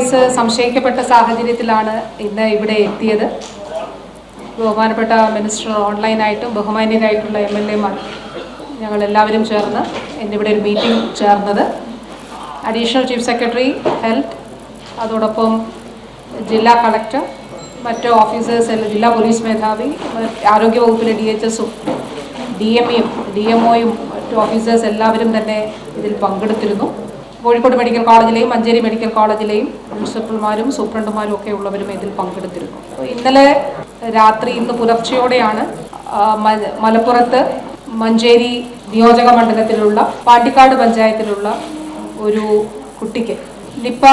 Case സംശയിക്കപ്പെട്ട സാഹചര്യത്തിലാണ് ഇന്ന് ഇവിടെ എത്തിയത്. ബഹുമാനപ്പെട്ട മിനിസ്റ്റർ ഓൺലൈനായിട്ടും ബഹുമാന്യരായിട്ടുള്ള എം എൽ എമാർ ഞങ്ങൾ എല്ലാവരും ചേർന്ന് ഇന്നിവിടെ ഒരു മീറ്റിംഗ് ചേർന്നത്. അഡീഷണൽ ചീഫ് സെക്രട്ടറി ഹെൽത്ത് അതോടൊപ്പം ജില്ലാ കളക്ടർ മറ്റ് ഓഫീസേഴ്സ് ജില്ലാ പോലീസ് മേധാവി ആരോഗ്യവകുപ്പിലെ ഡി എച്ച് എസും ഡി എം ഇയും ഡി എം ഒയും മറ്റ് ഓഫീസേഴ്സ് എല്ലാവരും തന്നെ ഇതിൽ പങ്കെടുത്തിരുന്നു. കോഴിക്കോട് മെഡിക്കൽ കോളേജിലെയും മഞ്ചേരി മെഡിക്കൽ കോളേജിലെയും പ്രിൻസിപ്പൽമാരും സൂപ്രണ്ടുമാരും ഒക്കെ ഉള്ളവരും ഇതിൽ പങ്കെടുത്തിരുന്നു. ഇന്നലെ രാത്രി ഇന്ന് പുലർച്ചയോടെയാണ് മലപ്പുറത്ത് മഞ്ചേരി നിയോജക മണ്ഡലത്തിലുള്ള പാണ്ടിക്കാട് പഞ്ചായത്തിലുള്ള ഒരു കുട്ടിക്ക് നിപ്പ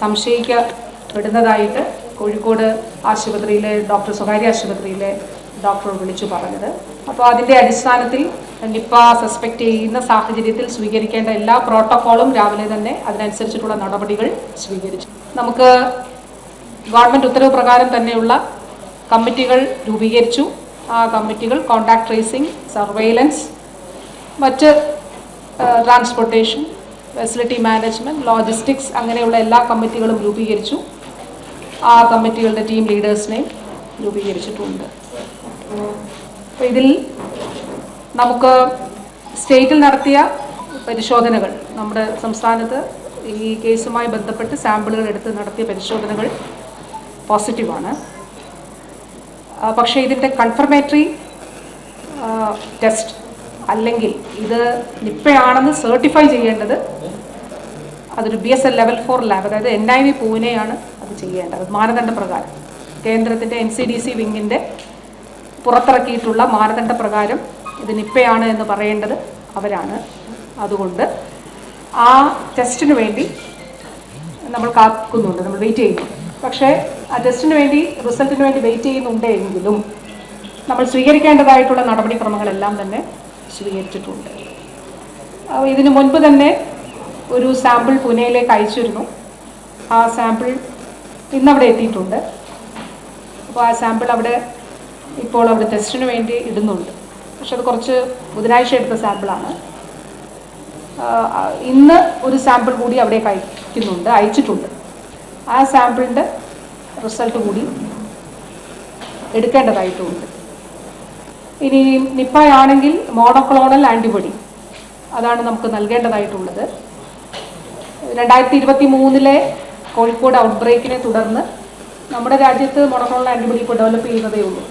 സംശയിക്കപ്പെടുന്നതായിട്ട് കോഴിക്കോട് ആശുപത്രിയിലെ ഡോക്ടർ സ്വകാര്യ ആശുപത്രിയിലെ ഡോക്ടർ വിളിച്ചു പറഞ്ഞത്. അപ്പോൾ അതിന്റെ അടിസ്ഥാനത്തിൽ നിപ്പ സസ്പെക്ട് ചെയ്യുന്ന സാഹചര്യത്തിൽ സ്വീകരിക്കേണ്ട എല്ലാ പ്രോട്ടോക്കോളും രാവിലെ തന്നെ അതിനനുസരിച്ചിട്ടുള്ള നടപടികൾ സ്വീകരിച്ചു. നമുക്ക് ഗവൺമെന്റ് ഉത്തരവ് പ്രകാരം തന്നെയുള്ള കമ്മിറ്റികൾ രൂപീകരിച്ചു. ആ കമ്മിറ്റികൾ കോണ്ടാക്ട് ട്രേസിംഗ് സർവൈലൻസ് മറ്റ് ട്രാൻസ്പോർട്ടേഷൻ ഫെസിലിറ്റി മാനേജ്മെന്റ് ലോജിസ്റ്റിക്സ് അങ്ങനെയുള്ള എല്ലാ കമ്മിറ്റികളും രൂപീകരിച്ചു. ആ കമ്മിറ്റികളുടെ ടീം ലീഡേഴ്സിനെയും രൂപീകരിച്ചിട്ടുണ്ട്. ഇതിൽ നമുക്ക് സ്റ്റേറ്റിൽ നടത്തിയ പരിശോധനകൾ നമ്മുടെ സംസ്ഥാനത്ത് ഈ കേസുമായി ബന്ധപ്പെട്ട് സാമ്പിളുകൾ എടുത്ത് നടത്തിയ പരിശോധനകൾ പോസിറ്റീവാണ് പക്ഷേ ഇതിന്റെ കൺഫർമേറ്ററി ടെസ്റ്റ് അല്ലെങ്കിൽ ഇത് നിപ്പയാണെന്ന് സർട്ടിഫൈ ചെയ്യേണ്ടത് അതൊരു B S L level four lab അതായത് എൻ ഐ വി പൂനെയാണ് അത് ചെയ്യേണ്ടത്. മാനദണ്ഡ പ്രകാരം കേന്ദ്രത്തിന്റെ എൻ സി ഡി സി വിങ്ങിന്റെ പുറത്തിറക്കിയിട്ടുള്ള മാനദണ്ഡ പ്രകാരം ഇത് നിപ്പയാണ് എന്ന് പറയേണ്ടത് അവരാണ്. അതുകൊണ്ട് ആ ടെസ്റ്റിന് വേണ്ടി നമ്മൾ കാക്കുന്നുണ്ട് നമ്മൾ വെയിറ്റ് ചെയ്യുന്നു. പക്ഷേ ആ ടെസ്റ്റിന് വേണ്ടി റിസൾട്ടിന് വേണ്ടി വെയിറ്റ് ചെയ്യുന്നുണ്ട് എങ്കിലും നമ്മൾ സ്വീകരിക്കേണ്ടതായിട്ടുള്ള നടപടിക്രമങ്ങളെല്ലാം തന്നെ സ്വീകരിച്ചിട്ടുണ്ട്. ഇതിനു മുൻപ് തന്നെ ഒരു സാമ്പിൾ പൂനെയിലേക്ക് അയച്ചിരുന്നു. ആ സാമ്പിൾ ഇന്നവിടെ എത്തിയിട്ടുണ്ട്. അപ്പോൾ ആ സാമ്പിൾ അവിടെ ഇപ്പോൾ അവിടെ ടെസ്റ്റിന് വേണ്ടി ഇടുന്നുണ്ട്. പക്ഷെ അത് കുറച്ച് ബുധനാഴ്ച എടുത്ത സാമ്പിളാണ് ഇന്ന് ഒരു സാമ്പിൾ കൂടി അവിടെ അയക്കുന്നുണ്ട് അയച്ചിട്ടുണ്ട്. ആ സാമ്പിളിന്റെ റിസൾട്ട് കൂടി എടുക്കേണ്ടതായിട്ടുണ്ട്. ഇനി നിപ്പയാണെങ്കിൽ മോണോക്ലോണൽ ആന്റിബോഡി അതാണ് നമുക്ക് നൽകേണ്ടതായിട്ടുള്ളത്. രണ്ടായിരത്തി ഇരുപത്തി മൂന്നിലെ കോഴിക്കോട് ഔട്ട് ബ്രേക്കിനെ തുടർന്ന് നമ്മുടെ രാജ്യത്ത് മോണോക്ലോണൽ ആന്റിബോഡി ഇപ്പോൾ ഡെവലപ്പ് ചെയ്യുന്നതേ ഉള്ളൂ.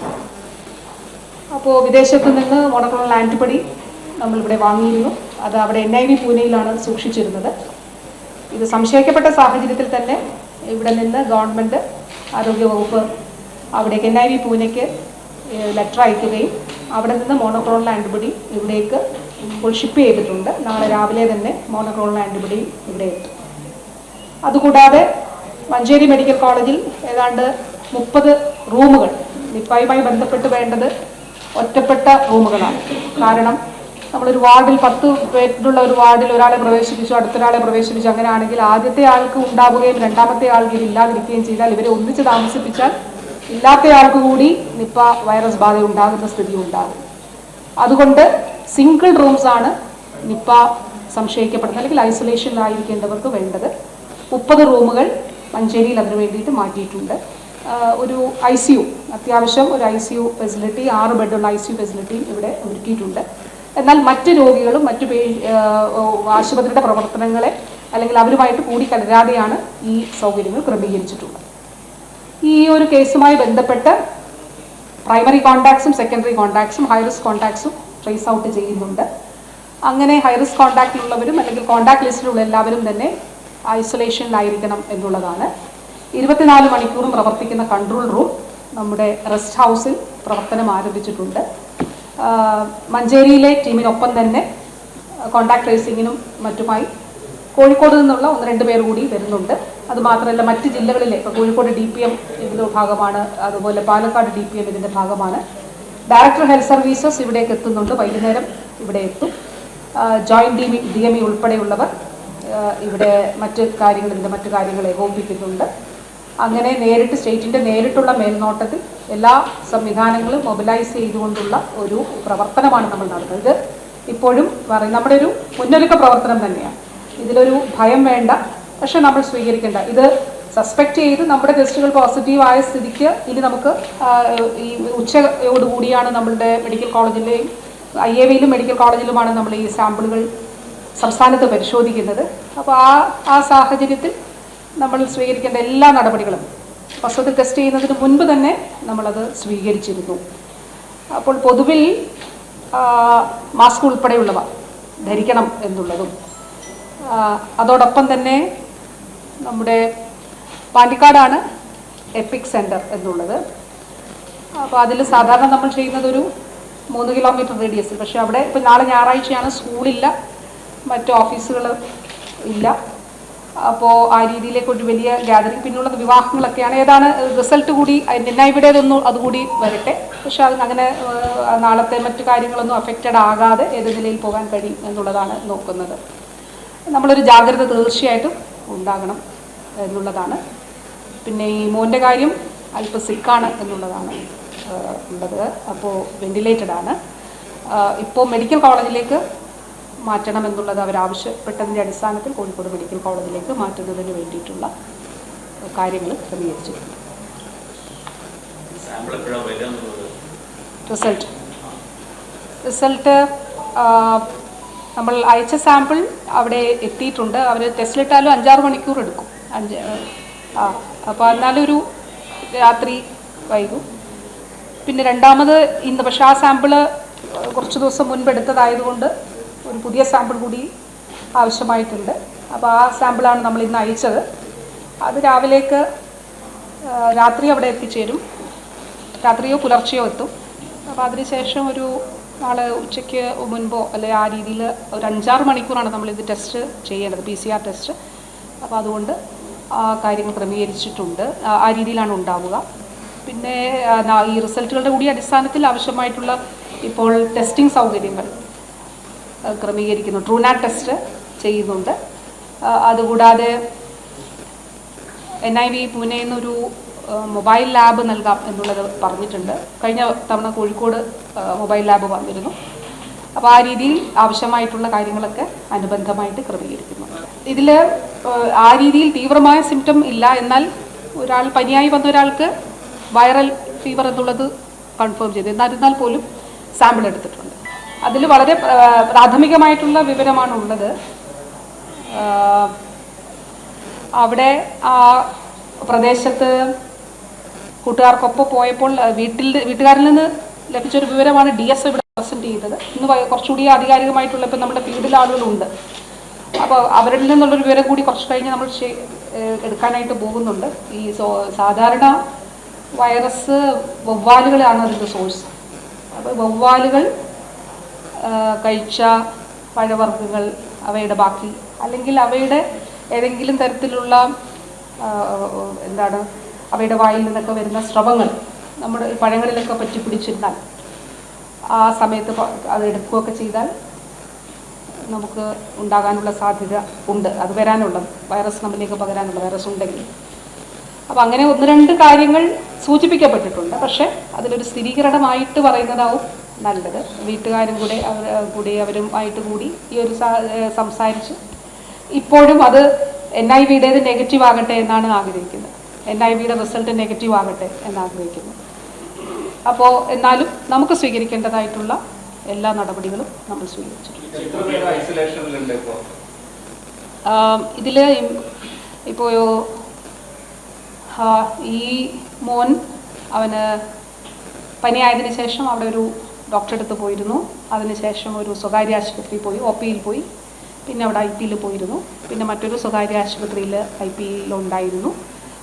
അപ്പോൾ വിദേശത്ത് നിന്ന് മോണോക്ലോണൽ ആന്റിബോഡി നമ്മളിവിടെ വാങ്ങിയിരുന്നു. അത് അവിടെ എൻ ഐ വി പൂനെയിലാണ് സൂക്ഷിച്ചിരുന്നത്. ഇത് സംശയിക്കപ്പെട്ട സാഹചര്യത്തിൽ തന്നെ ഇവിടെ നിന്ന് ഗവൺമെന്റ് ആരോഗ്യവകുപ്പ് അവിടേക്ക് എൻ ഐ വി പൂനെക്ക് ലെറ്റർ അയക്കുകയും അവിടെ നിന്ന് മോണോക്ലോണൽ ആന്റിബോഡി ഇവിടേക്ക് ഇപ്പോൾ ഷിപ്പ് ചെയ്തിട്ടുണ്ട്. നാളെ രാവിലെ തന്നെ മോണോക്ലോണൽ ആന്റിബോഡി ഇവിടെ എത്തും. അതുകൂടാതെ മഞ്ചേരി മെഡിക്കൽ കോളേജിൽ ഏതാണ്ട് മുപ്പത് റൂമുകൾ നിപ്പായുമായി ബന്ധപ്പെട്ട് വേണ്ടത് ഒറ്റപ്പെട്ട റൂമുകളാണ്. കാരണം നമ്മളൊരു വാർഡിൽ പത്ത് പേരുള്ള ഒരു വാർഡിൽ ഒരാളെ പ്രവേശിപ്പിച്ചു അടുത്തൊരാളെ പ്രവേശിപ്പിച്ചു അങ്ങനെയാണെങ്കിൽ ആദ്യത്തെ ആൾക്ക് ഉണ്ടാവുകയും രണ്ടാമത്തെ ആൾക്ക് ഇത് ഇല്ലാതിരിക്കുകയും ചെയ്താൽ ഇവരെ ഒന്നിച്ച് താമസിപ്പിച്ചാൽ ഇല്ലാത്തയാൾക്ക് കൂടി നിപ്പ വൈറസ് ബാധ ഉണ്ടാകുന്ന സ്ഥിതി ഉണ്ടാകും. അതുകൊണ്ട് സിംഗിൾ റൂംസ് ആണ് നിപ്പ സംശയിക്കപ്പെടുന്നത് അല്ലെങ്കിൽ ഐസൊലേഷനിലായിരിക്കേണ്ടവർക്ക് വേണ്ടത്. മുപ്പത് റൂമുകൾ മഞ്ചേരിയിൽ അതിനു വേണ്ടിയിട്ട് മാറ്റിയിട്ടുണ്ട്. ഒരു ഐ സി യു അത്യാവശ്യം ഒരു ഐ സി യു ഫെസിലിറ്റി ആറ് ബെഡുള്ള ഐ സി യു ഫെസിലിറ്റിയും ഇവിടെ ഒരുക്കിയിട്ടുണ്ട്. എന്നാൽ മറ്റ് രോഗികളും മറ്റ് ആശുപത്രിയുടെ പ്രവർത്തനങ്ങളെ അല്ലെങ്കിൽ അവരുമായിട്ട് കൂടി കൂടിക്കലരാതെയാണ് ഈ സൗകര്യങ്ങൾ ക്രമീകരിച്ചിട്ടുള്ളത്. ഈ ഒരു കേസുമായി ബന്ധപ്പെട്ട് പ്രൈമറി കോണ്ടാക്ട്സും സെക്കൻഡറി കോണ്ടാക്ട്സും ഹൈ റിസ്ക് കോണ്ടാക്ട്സും ട്രേസ് ഔട്ട് ചെയ്യുന്നുണ്ട്. അങ്ങനെ ഹൈ റിസ്ക് കോണ്ടാക്റ്റിലുള്ളവരും അല്ലെങ്കിൽ കോണ്ടാക്ട് ലിസ്റ്റിലുള്ള എല്ലാവരും തന്നെ ഐസൊലേഷനിലായിരിക്കണം എന്നുള്ളതാണ് ഇരുപത്തിനാല് മണിക്കൂറും പ്രവർത്തിക്കുന്ന കൺട്രോൾ റൂം നമ്മുടെ റെസ്റ്റ് ഹൗസിൽ പ്രവർത്തനം ആരംഭിച്ചിട്ടുണ്ട്. മഞ്ചേരിയിലെ ടീമിനൊപ്പം തന്നെ കോണ്ടാക്ട് ട്രേസിങ്ങിനും മറ്റുമായി കോഴിക്കോട് നിന്നുള്ള ഒന്ന് രണ്ട് പേർ കൂടി വരുന്നുണ്ട്. അതുമാത്രമല്ല മറ്റ് ജില്ലകളിലെ ഇപ്പോൾ കോഴിക്കോട് ഡി പി എം ഇതിന്റെ ഭാഗമാണ് അതുപോലെ പാലക്കാട് ഡി പി എം ഇതിന്റെ ഭാഗമാണ്. ഡയറക്ടർ ഹെൽത്ത് സർവീസസ് ഇവിടേക്ക് എത്തുന്നുണ്ട്. വൈകുന്നേരം ഇവിടെ എത്തും. Joint D D M E ഉൾപ്പെടെയുള്ളവർ ഇവിടെ മറ്റ് കാര്യങ്ങൾ ഇതിന്റെ മറ്റു കാര്യങ്ങൾ ഏകോപിപ്പിക്കുന്നുണ്ട്. അങ്ങനെ നേരിട്ട് സ്റ്റേറ്റിന്റെ നേരിട്ടുള്ള മേൽനോട്ടത്തിൽ എല്ലാ സംവിധാനങ്ങളും മൊബിലൈസ് ചെയ്തുകൊണ്ടുള്ള ഒരു പ്രവർത്തനമാണ് നമ്മൾ നടത്തുന്നത്. ഇത് ഇപ്പോഴും പറയും നമ്മുടെ ഒരു മുന്നൊരുക്ക പ്രവർത്തനം തന്നെയാണ്. ഇതിലൊരു ഭയം വേണ്ട പക്ഷെ നമ്മൾ സ്വീകരിക്കേണ്ട. ഇത് സസ്പെക്ട് ചെയ്ത് നമ്മുടെ ടെസ്റ്റുകൾ പോസിറ്റീവ് ആയ സ്ഥിതിക്ക് ഇനി നമുക്ക് ഈ ഉച്ചയോടുകൂടിയാണ് നമ്മളുടെ മെഡിക്കൽ കോളേജിലെയും ഐ എ വിയിലും മെഡിക്കൽ കോളേജിലുമാണ് നമ്മൾ ഈ സാമ്പിളുകൾ സംസ്ഥാനത്ത് പരിശോധിക്കുന്നത്. അപ്പോൾ ആ ആ സാഹചര്യത്തിൽ നമ്മൾ സ്വീകരിക്കേണ്ട എല്ലാ നടപടികളും വസ്തുത ടെസ്റ്റ് ചെയ്യുന്നതിന് മുൻപ് തന്നെ നമ്മളത് സ്വീകരിച്ചിരുന്നു. അപ്പോൾ പൊതുവിൽ മാസ്ക് ഉൾപ്പെടെയുള്ളവ ധരിക്കണം എന്നുള്ളതും അതോടൊപ്പം തന്നെ നമ്മുടെ പാണ്ടിക്കാടാണ് എപ്പിക് സെന്റർ എന്നുള്ളത്. അപ്പോൾ അതിൽ സാധാരണ നമ്മൾ ചെയ്യുന്നത് ഒരു മൂന്ന് കിലോമീറ്റർ റേഡിയസിൽ പക്ഷേ അവിടെ ഇപ്പോൾ നാളെ ഞായറാഴ്ചയാണ് സ്കൂളില്ല മറ്റു ഓഫീസുകൾ ഇല്ല. അപ്പോൾ ആ രീതിയിലേക്ക് ഒരു വലിയ ഗ്യാതറിങ് പിന്നുള്ളത് വിവാഹങ്ങളൊക്കെയാണ്. ഏതാണ് റിസൾട്ട് കൂടി നിന്നായിവിടേതൊന്നും അതുകൂടി വരട്ടെ. പക്ഷെ അത് അങ്ങനെ നാളത്തെ മറ്റു കാര്യങ്ങളൊന്നും അഫക്റ്റഡ് ആകാതെ ഏത് നിലയിൽ പോകാൻ കഴിയും എന്നുള്ളതാണ് നോക്കുന്നത്. നമ്മളൊരു ജാഗ്രത തീർച്ചയായിട്ടും ഉണ്ടാകണം എന്നുള്ളതാണ്. പിന്നെ ഈ മോന്റെ കാര്യം അല്പം സിക്കാണ് എന്നുള്ളതാണ് ഉള്ളത്. അപ്പോൾ വെന്റിലേറ്റഡ് ആണ്. ഇപ്പോൾ മെഡിക്കൽ കോളേജിലേക്ക് മാറ്റണം എന്നുള്ളത് അവരാവശ്യപ്പെട്ടതിന്റെ അടിസ്ഥാനത്തിൽ കോഴിക്കോട് മെഡിക്കൽ കോളേജിലേക്ക് മാറ്റുന്നതിന് വേണ്ടിയിട്ടുള്ള കാര്യങ്ങൾ ക്രമീകരിച്ചിട്ടുണ്ട്. റിസൾട്ട്. റിസൾട്ട് നമ്മൾ അയച്ച സാമ്പിൾ അവിടെ എത്തിയിട്ടുണ്ട്. അവർ ടെസ്റ്റിലിട്ടാലും അഞ്ചാറ് മണിക്കൂർ എടുക്കും. അഞ്ച് ആ അപ്പോൾ എന്നാലും ഒരു രാത്രി വൈകും. പിന്നെ രണ്ടാമത് ഇന്ന് പക്ഷേ ആ സാമ്പിൾ കുറച്ച് ദിവസം മുൻപ് എടുത്തതായതുകൊണ്ട് ഒരു പുതിയ സാമ്പിൾ കൂടി ആവശ്യമായിട്ടുണ്ട്. അപ്പോൾ ആ സാമ്പിളാണ് നമ്മൾ ഇന്ന് അയച്ചത്. അത് രാവിലേക്ക് രാത്രി അവിടെ എത്തിച്ചേരും. രാത്രിയോ പുലർച്ചെയോ എത്തും. അപ്പോൾ അതിനുശേഷം ഒരു നാളെ ഉച്ചയ്ക്ക് മുൻപോ അല്ലെങ്കിൽ ആ രീതിയിൽ ഒരു അഞ്ചാറ് മണിക്കൂറാണ് നമ്മൾ ഇത് ടെസ്റ്റ് ചെയ്യേണ്ടത് പി സി ആർ ടെസ്റ്റ് അപ്പോൾ അതുകൊണ്ട് ആ കാര്യങ്ങൾ ക്രമീകരിച്ചിട്ടുണ്ട്. ആ രീതിയിലാണ് ഉണ്ടാവുക. പിന്നെ ഈ റിസൾട്ടുകളുടെ കൂടി അടിസ്ഥാനത്തിൽ ആവശ്യമായിട്ടുള്ള ഇപ്പോൾ ടെസ്റ്റിംഗ് സൗകര്യങ്ങൾ. ക്രമീകരിക്കുന്നു. ട്രൂനാ ടെസ്റ്റ് ചെയ്യുന്നുണ്ട്. അതുകൂടാതെ എൻ ഐ വി പൂനെയിൽ നിന്നൊരു മൊബൈൽ ലാബ് നൽകാം എന്നുള്ളത് പറഞ്ഞിട്ടുണ്ട്. കഴിഞ്ഞ തവണ കോഴിക്കോട് മൊബൈൽ ലാബ് വന്നിരുന്നു. അപ്പോൾ ആ രീതിയിൽ ആവശ്യമായിട്ടുള്ള കാര്യങ്ങളൊക്കെ അനുബന്ധമായിട്ട് ക്രമീകരിക്കുന്നു. ഇതിൽ ആ രീതിയിൽ തീവ്രമായ സിംറ്റം ഇല്ല എന്നാൽ ഒരാൾ പനിയായി വന്ന ഒരാൾക്ക് വൈറൽ ഫീവർ എന്നുള്ളത് കൺഫേം ചെയ്തു. എന്നിരുന്നാൽ പോലും സാമ്പിൾ എടുത്തിട്ടുണ്ട്. അതിൽ വളരെ പ്രാഥമികമായിട്ടുള്ള വിവരമാണ് ഉള്ളത് അവിടെ ആ പ്രദേശത്ത് കൂട്ടുകാർക്കൊപ്പം പോയപ്പോൾ വീട്ടിൽ വീട്ടുകാരിൽ നിന്ന് ലഭിച്ചൊരു വിവരമാണ് ഡി എസ് ഇവിടെ പ്രസന്റ് ചെയ്തത്. ഇന്ന് കുറച്ചുകൂടി ആധികാരികമായിട്ടുള്ള ഇപ്പം നമ്മുടെ ഫീൽഡിൽ ആളുകളുണ്ട്. അപ്പോൾ അവരിൽ നിന്നുള്ളൊരു വിവരം കൂടി കുറച്ച് കഴിഞ്ഞ് നമ്മൾ എടുക്കാനായിട്ട് പോകുന്നുണ്ട്. ഈ സാധാരണ വൈറസ് വവ്വാലുകളാണ് അതിന്റെ സോഴ്സ്. അപ്പോൾ വവ്വാലുകൾ കഴിച്ച പഴവർഗങ്ങൾ അവയുടെ ബാക്കി. അല്ലെങ്കിൽ അവയുടെ ഏതെങ്കിലും തരത്തിലുള്ള എന്താണ് അവയുടെ വായിൽ നിന്നൊക്കെ വരുന്ന സ്രവങ്ങൾ നമ്മുടെ ഈ പഴങ്ങളിലൊക്കെ പറ്റി പിടിച്ചിരുന്നാൽ ആ സമയത്ത് അത് എടുക്കുകയൊക്കെ ചെയ്താൽ നമുക്ക് ഉണ്ടാകാനുള്ള സാധ്യത ഉണ്ട്. അത് വരാനുള്ളത്. വൈറസ് നമ്മിലേക്ക് പകരാനുള്ള വൈറസ് ഉണ്ടെങ്കിൽ. അപ്പോൾ അങ്ങനെ ഒന്ന് രണ്ട് കാര്യങ്ങൾ സൂചിപ്പിക്കപ്പെട്ടിട്ടുണ്ട്. പക്ഷേ അതിലൊരു സ്ഥിരീകരണമായിട്ട് പറയുന്നതാവും നല്ലത്. വീട്ടുകാരും കൂടെ അവർ കൂടി അവരും ആയിട്ട് കൂടി ഈ ഒരു സംസാരിച്ച് ഇപ്പോഴും അത് എൻ ഐ വിയുടേത് നെഗറ്റീവ് ആകട്ടെ എന്നാണ് ആഗ്രഹിക്കുന്നത്. എൻ ഐ വിയുടെ റിസൾട്ട് നെഗറ്റീവ് ആകട്ടെ എന്ന് ആഗ്രഹിക്കുന്നു അപ്പോൾ എന്നാലും നമുക്ക് സ്വീകരിക്കേണ്ടതായിട്ടുള്ള എല്ലാ നടപടികളും നമ്മൾ സ്വീകരിച്ചിട്ടുണ്ട്. ഇപ്പോൾ ഇതിൽ ഇപ്പോൾ ഈ മോൻ അവന് പനിയായതിനു ശേഷം അവിടെ ഒരു ഡോക്ടറെ അടുത്ത് പോയിരുന്നു. അതിനുശേഷം ഒരു സ്വകാര്യ ആശുപത്രി പോയി ഒ പിയിൽ പോയി. പിന്നെ അവിടെ ഐ പിയിൽ പോയിരുന്നു. പിന്നെ മറ്റൊരു സ്വകാര്യ ആശുപത്രിയിൽ ഐ പിയിലുണ്ടായിരുന്നു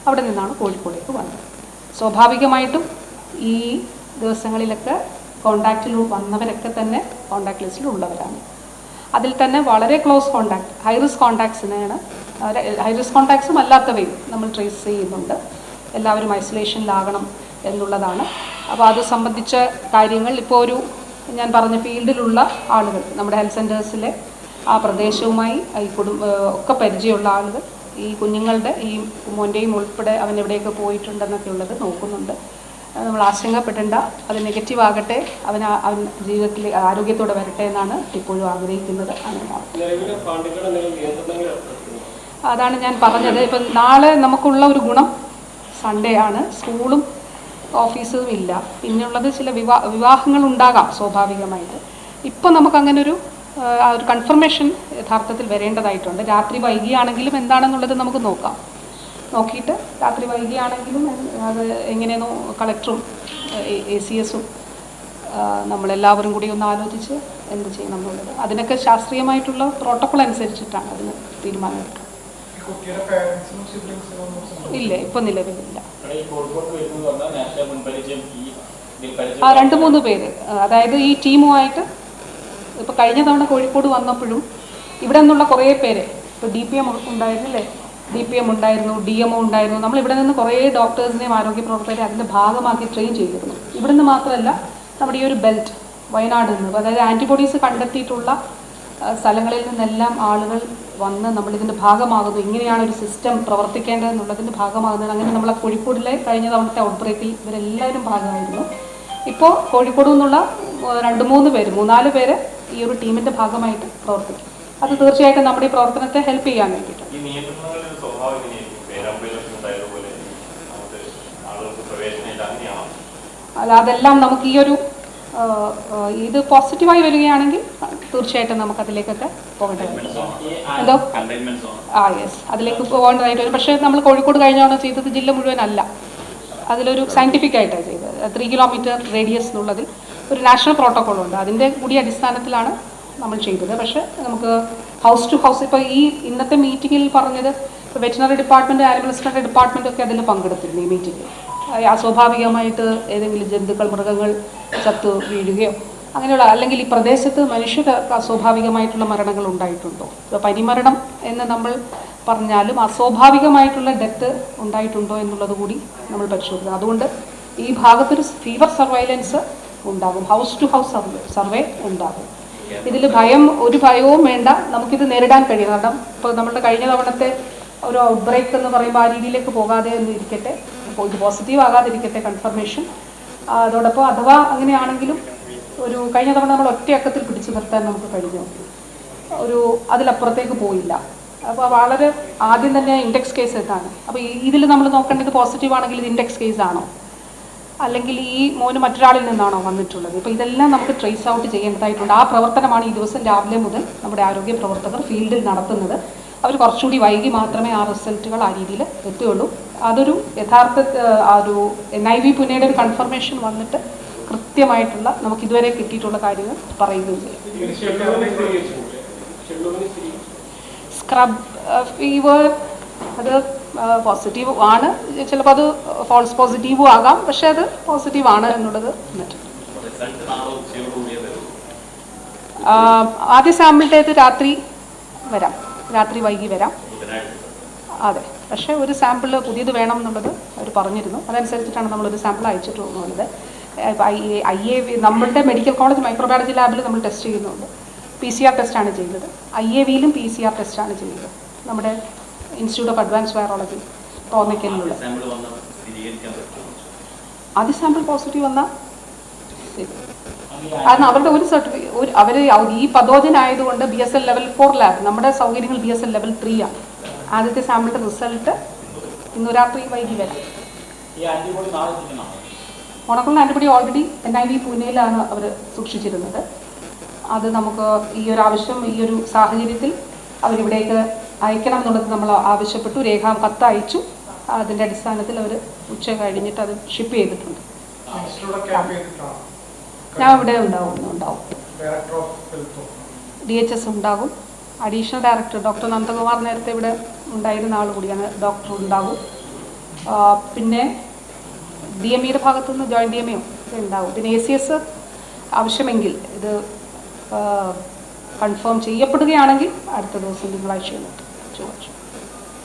അവിടെ നിന്നാണ് കോഴിക്കോടേക്ക് വന്നത്. സ്വാഭാവികമായിട്ടും ഈ ദിവസങ്ങളിലൊക്കെ കോണ്ടാക്റ്റിൽ വന്നവരൊക്കെ തന്നെ കോണ്ടാക്ട് ലിസ്റ്റിൽ ഉള്ളവരാണ്. അതിൽ തന്നെ വളരെ ക്ലോസ് കോണ്ടാക്ട് ഹൈറിസ് കോണ്ടാക്ട്സിനെയാണ് ഹൈറിസ് കോണ്ടാക്ട്സും അല്ലാത്തവയും നമ്മൾ ട്രേസ് ചെയ്യുന്നുണ്ട്. എല്ലാവരും ഐസൊലേഷനിലാകണം എന്നുള്ളതാണ് അപ്പോൾ അത് സംബന്ധിച്ച കാര്യങ്ങൾ ഇപ്പോൾ ഒരു ഞാൻ പറഞ്ഞ ഫീൽഡിലുള്ള ആളുകൾ നമ്മുടെ ഹെൽത്ത് സെന്റേഴ്സിലെ ആ പ്രദേശവുമായി ഈ കുടുംബ ഒക്കെ പരിചയമുള്ള ആളുകൾ ഈ കുഞ്ഞുങ്ങളുടെ ഈ മോന്റെയും ഉൾപ്പെടെ അവൻ എവിടെയൊക്കെ പോയിട്ടുണ്ടെന്നൊക്കെ ഉള്ളത് നോക്കുന്നുണ്ട്. നമ്മൾ ആശങ്കപ്പെടേണ്ട അത് നെഗറ്റീവ് ആകട്ടെ അവൻ അവൻ ജീവിതത്തിൽ ആരോഗ്യത്തോടെ വരട്ടെ എന്നാണ് ഇപ്പോഴും ആഗ്രഹിക്കുന്നത് അതാണ് ഞാൻ പറഞ്ഞത്. ഇപ്പം നാളെ നമുക്കുള്ള ഒരു ഗുണം സൺഡേ ആണ്. സ്കൂളും ഓഫീസും ഇല്ല പിന്നെയുള്ളത് ചില വിവാ വിവാഹങ്ങൾ ഉണ്ടാകാം സ്വാഭാവികമായിട്ട്. ഇപ്പം നമുക്ക് അങ്ങനെ ഒരു കൺഫർമേഷൻ യഥാർത്ഥത്തിൽ വരേണ്ടതായിട്ടുണ്ട്. രാത്രി വൈകിയാണെങ്കിലും എന്താണെന്നുള്ളത് നമുക്ക് നോക്കാം. നോക്കിയിട്ട് രാത്രി വൈകിയാണെങ്കിലും അത് എങ്ങനെയെന്നോ കളക്ടറും എ സി എസും നമ്മളെല്ലാവരും കൂടി ഒന്ന് ആലോചിച്ച് എന്ത് ചെയ്യണം എന്നുള്ളത്. അതിനൊക്കെ ശാസ്ത്രീയമായിട്ടുള്ള പ്രോട്ടോക്കോൾ അനുസരിച്ചിട്ടാണ് അതിന് തീരുമാനമെടുക്കുക. ഇല്ല ഇപ്പം നിലവിലില്ല. ആ രണ്ട് മൂന്ന് പേര്. അതായത് ഈ ടീമുമായിട്ട് ഇപ്പോൾ കഴിഞ്ഞ തവണ കോഴിക്കോട് വന്നപ്പോഴും ഇവിടെ നിന്നുള്ള കുറേ പേര് ഇപ്പോൾ ഡി പി എം ഉണ്ടായിരുന്നില്ലേ? ഡി പി എം ഉണ്ടായിരുന്നു ഡി എം ഒ ഉണ്ടായിരുന്നു. നമ്മൾ ഇവിടെ നിന്ന് കുറേ ഡോക്ടേഴ്സിനെയും ആരോഗ്യ പ്രവർത്തകരെ അതിന്റെ ഭാഗമാക്കി ട്രെയിൻ ചെയ്തിരുന്നു. ഇവിടെ നിന്ന് മാത്രമല്ല നമ്മുടെ ഈ ഒരു ബെൽറ്റ് വയനാട് നിന്ന് അതായത് ആന്റിബോഡീസ് കണ്ടെത്തിയിട്ടുള്ള സ്ഥലങ്ങളിൽ നിന്നെല്ലാം ആളുകൾ വന്ന് നമ്മളിതിന്റെ ഭാഗമാകുന്നു. ഇങ്ങനെയാണ് ഒരു സിസ്റ്റം പ്രവർത്തിക്കേണ്ടതെന്നുള്ളതിന്റെ ഭാഗമാകുന്നത്. അങ്ങനെ നമ്മളെ കോഴിക്കോടിലെ കഴിഞ്ഞ തവണത്തെ ഔട്ട്ബ്രേക്കിൽ ഇവരെല്ലാവരും ഭാഗമായിരുന്നു. ഇപ്പോൾ കോഴിക്കോട് നിന്നുള്ള രണ്ട് മൂന്ന് പേര് മൂന്നാൽ പേര് ഈ ഒരു ടീമിന്റെ ഭാഗമായിട്ട് പ്രവർത്തിക്കും. അത് തീർച്ചയായിട്ടും നമ്മുടെ ഈ പ്രവർത്തനത്തെ ഹെൽപ്പ് ചെയ്യാൻ വേണ്ടിയിട്ട്. അല്ല അതെല്ലാം നമുക്ക് ഈ ഒരു ഇത് പോസിറ്റീവായി വരികയാണെങ്കിൽ തീർച്ചയായിട്ടും നമുക്ക് അതിലേക്കൊക്കെ പോകേണ്ടതായിട്ട് എന്തോ? ആ യെസ് അതിലേക്ക് പോകേണ്ടതായിട്ട് വരും. പക്ഷേ നമ്മൾ കോഴിക്കോട് കഴിഞ്ഞാണോ ചെയ്തത് ജില്ല മുഴുവനല്ല അതിലൊരു സയന്റിഫിക് ആയിട്ടാണ് ചെയ്തത്. ത്രീ കിലോമീറ്റർ റേഡിയസ് എന്നുള്ളതിൽ ഒരു നാഷണൽ പ്രോട്ടോക്കോൾ ഉണ്ട്. അതിന്റെ കൂടി അടിസ്ഥാനത്തിലാണ് നമ്മൾ ചെയ്തത്. പക്ഷേ നമുക്ക് ഹൗസ് ടു ഹൗസ് ഇപ്പോൾ ഈ ഇന്നത്തെ മീറ്റിങ്ങിൽ പറഞ്ഞത് veterinary department animal husbandry department ഒക്കെ അതിൽ പങ്കെടുത്തിരുന്നു ഈ മീറ്റിങ്ങിൽ അസ്വാഭാവികമായിട്ട് ഏതെങ്കിലും ജന്തുക്കൾ മൃഗങ്ങൾ ചത്തു വീഴുകയോ അങ്ങനെയുള്ള അല്ലെങ്കിൽ ഈ പ്രദേശത്ത് മനുഷ്യർക്ക് അസ്വാഭാവികമായിട്ടുള്ള മരണങ്ങൾ ഉണ്ടായിട്ടുണ്ടോ? ഇപ്പോൾ പനിമരണം എന്ന് നമ്മൾ പറഞ്ഞാലും അസ്വാഭാവികമായിട്ടുള്ള ഡെത്ത് ഉണ്ടായിട്ടുണ്ടോ എന്നുള്ളത് കൂടി നമ്മൾ പരിശോധിക്കുക അതുകൊണ്ട് ഈ ഭാഗത്തൊരു ഫീവർ സർവൈലൻസ് ഉണ്ടാകും. ഹൗസ് ടു ഹൗസ് സർവേ ഉണ്ടാകും. ഇതിൽ ഭയം ഒരു ഭയവും വേണ്ട. നമുക്കിത് നേരിടാൻ കഴിയും. കാരണം ഇപ്പോൾ നമ്മുടെ കഴിഞ്ഞ തവണത്തെ ഒരു ഔട്ട് ബ്രേക്ക് എന്ന് പറയുമ്പോൾ ആ രീതിയിലേക്ക് പോകാതെ ഒന്ന് ഇരിക്കട്ടെ. അപ്പോൾ ഇത് പോസിറ്റീവ് ആകാതിരിക്കട്ടെ കൺഫർമേഷൻ അതോടൊപ്പം അഥവാ അങ്ങനെയാണെങ്കിലും ഒരു കഴിഞ്ഞ തവണ നമ്മൾ ഒറ്റയക്കത്തിൽ പിടിച്ചു നിർത്താൻ നമുക്ക് കഴിഞ്ഞു. ഒരു അതിലപ്പുറത്തേക്ക് പോയില്ല. അപ്പോൾ വളരെ ആദ്യം തന്നെ ഇൻഡെക്സ് കേസ് എന്താണ് അപ്പോൾ ഇതിൽ നമ്മൾ നോക്കേണ്ടത് പോസിറ്റീവ് ആണെങ്കിൽ ഇത് ഇൻഡെക്സ് കേസ് ആണോ? അല്ലെങ്കിൽ ഈ മോന് മറ്റൊരാളിൽ നിന്നാണോ വന്നിട്ടുള്ളത്? ഇപ്പോൾ ഇതെല്ലാം നമുക്ക് ട്രേസ് ഔട്ട് ചെയ്യേണ്ടതായിട്ടുണ്ട്. ആ പ്രവർത്തനമാണ് ഈ ദിവസം രാവിലെ മുതൽ നമ്മുടെ ആരോഗ്യ പ്രവർത്തകർ ഫീൽഡിൽ നടത്തുന്നത്. അവർ കുറച്ചുകൂടി വൈകി മാത്രമേ ആ റിസൾട്ടുകൾ ആ രീതിയിൽ എത്തുകയുള്ളൂ. അതൊരു യഥാർത്ഥ ആ ഒരു എൻ ഐ വി പുനയുടെ ഒരു കൺഫർമേഷൻ വന്നിട്ട് കൃത്യമായിട്ടുള്ള നമുക്ക് ഇതുവരെ കിട്ടിയിട്ടുള്ള കാര്യങ്ങൾ സ്ഥിരീകരിച്ചു. സ്ക്രബ് ഫീവർ അത് പോസിറ്റീവ് ആണ്. ചിലപ്പോൾ അത് ഫോൾസ് പോസിറ്റീവും ആകാം പക്ഷേ അത് പോസിറ്റീവ് ആണ് എന്നുള്ളത് വരും ആദ്യ സാമ്പിളിന്റെ രാത്രി വരാം. രാത്രി വൈകി വരാം. അതെ. പക്ഷേ ഒരു സാമ്പിൾ പുതിയത് വേണം എന്നുള്ളത് അവർ പറഞ്ഞിരുന്നു. അതനുസരിച്ചിട്ടാണ് നമ്മളൊരു സാമ്പിൾ അയച്ചിട്ട് പോകുന്നത്. ഐ എ വി നമ്മളുടെ മെഡിക്കൽ കോളേജ് മൈക്രോബയോളജി ലാബിൽ നമ്മൾ ടെസ്റ്റ് ചെയ്യുന്നുണ്ട്. പി സി ആർ ടെസ്റ്റാണ് ചെയ്യുന്നത്. ഐ എ വിയിലും പി സി ആർ ടെസ്റ്റാണ് ചെയ്യുന്നത്. നമ്മുടെ ഇൻസ്റ്റിറ്റ്യൂട്ട് ഓഫ് അഡ്വാൻസ് വന്ന് സ്ഥിരീകരിക്കാൻ ആദ്യ സാമ്പിൾ പോസിറ്റീവ് വന്നാൽ ശരി. കാരണം അവരുടെ ഒരു സർട്ടിഫിക്കറ്റ് അവർ ഈ പതോജനായതുകൊണ്ട് B S L level four lab നമ്മുടെ സൗകര്യങ്ങൾ B S L level three ആണ് ആദ്യത്തെ സാമ്പിളിന്റെ റിസൾട്ട് ഇന്ന് രാത്രി വൈകി വരാം. Monoclone antibody already N I V പൂനെയിലാണ് അവർ സൂക്ഷിച്ചിരുന്നത്. അത് നമുക്ക് ഈ ഒരു ആവശ്യം ഈ ഒരു സാഹചര്യത്തിൽ അവരിവിടേക്ക് അയക്കണം എന്നുള്ളത് നമ്മൾ ആവശ്യപ്പെട്ടു. രേഖ കത്ത് അയച്ചു. അതിന്റെ അടിസ്ഥാനത്തിൽ അവർ ഉച്ച കഴിഞ്ഞിട്ട് അത് ഷിപ്പ് ചെയ്തിട്ടുണ്ട്? ഞാൻ ഇവിടെ ഉണ്ടാവും ഉണ്ടാവും. ഡി എച്ച് എസ് ഉണ്ടാകും. അഡീഷണൽ ഡയറക്ടർ ഡോക്ടർ നന്ദകുമാർ നേരത്തെ ഇവിടെ ഉണ്ടായിരുന്ന ആൾ കൂടിയാണ് ഡോക്ടർ ഉണ്ടാകും പിന്നെ ഡി എം ഇയുടെ ഭാഗത്തു നിന്ന് ജോയിന്റ് ഡി എം എയോ ഉണ്ടാകും പിന്നെ എ സി എസ് ആവശ്യമെങ്കിൽ ഇത് കൺഫേം ചെയ്യപ്പെടുകയാണെങ്കിൽ അടുത്ത ദിവസം തിങ്കളാഴ്ച ചൊവ്വാഴ്ച